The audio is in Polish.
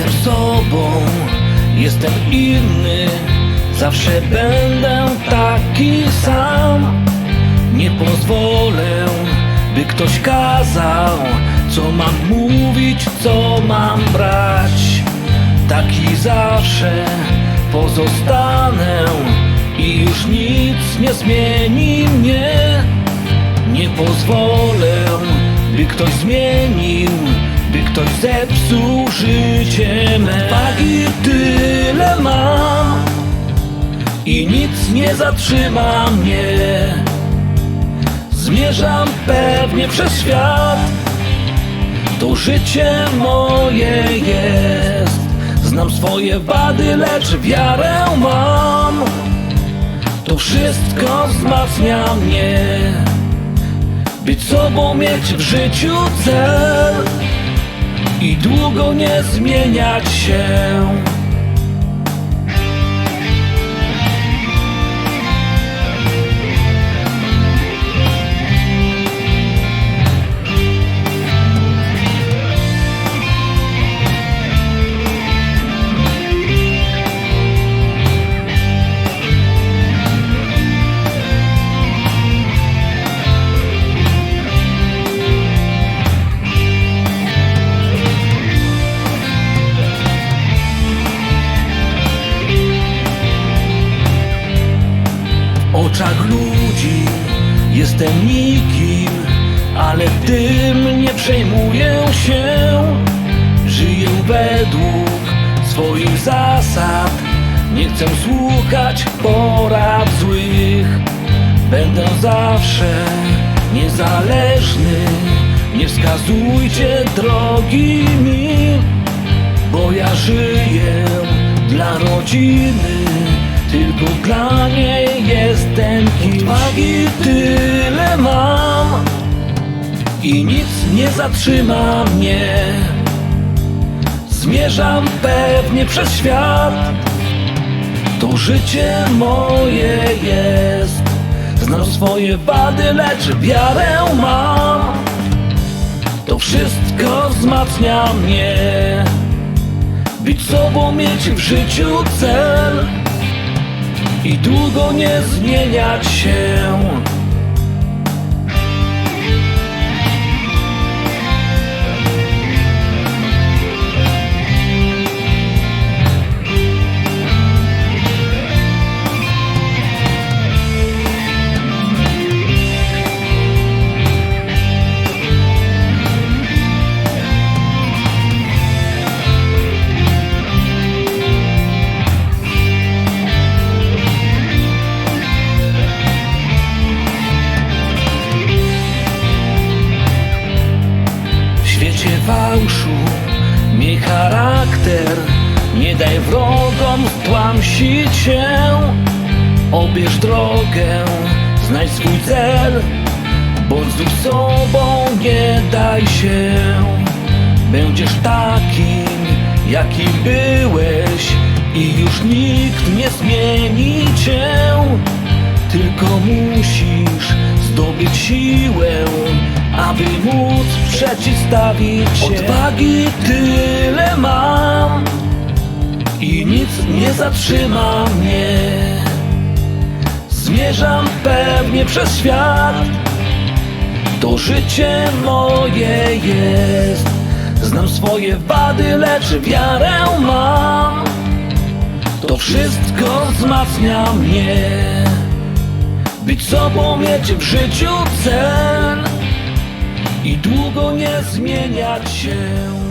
Jestem sobą, jestem inny, zawsze będę taki sam. Nie pozwolę, by ktoś kazał, co mam mówić, co mam brać. Taki zawsze pozostanę i już nic nie zmieni mnie. Nie pozwolę, by ktoś zmienił, by ktoś zepsuł życie me. Wagi tyle mam i nic nie zatrzyma mnie. Zmierzam pewnie przez świat, to życie moje jest. Znam swoje wady, lecz wiarę mam. To wszystko wzmacnia mnie. Być sobą, mieć w życiu cel i długo nie zmieniać się. Oczach ludzi jestem nikim, ale tym nie przejmuję się. Żyję według swoich zasad, nie chcę słuchać porad złych. Będę zawsze niezależny, nie wskazujcie drogi mi, bo ja żyję dla rodziny, tylko dla niej jestem kimś. Odwagi tyle mam i nic nie zatrzyma mnie. Zmierzam pewnie przez świat, to życie moje jest. Znam swoje wady, lecz wiarę mam. To wszystko wzmacnia mnie. Być sobą, mieć w życiu cel i długo nie zmieniać się. Charakter, nie daj wrogom stłamsić się. Obierz drogę, znajdź swój cel, bądź znów sobą, nie daj się. Będziesz takim, jakim byłeś i już nikt nie zmieni cię. Tylko musisz zdobyć siłę, aby móc przeciwstawić się. Odwagi tyle mam i nic nie zatrzyma mnie. Zmierzam pewnie przez świat, to życie moje jest. Znam swoje wady, lecz wiarę mam. To wszystko wzmacnia mnie. Być sobą, mieć w życiu cel i długo nie zmieniać się.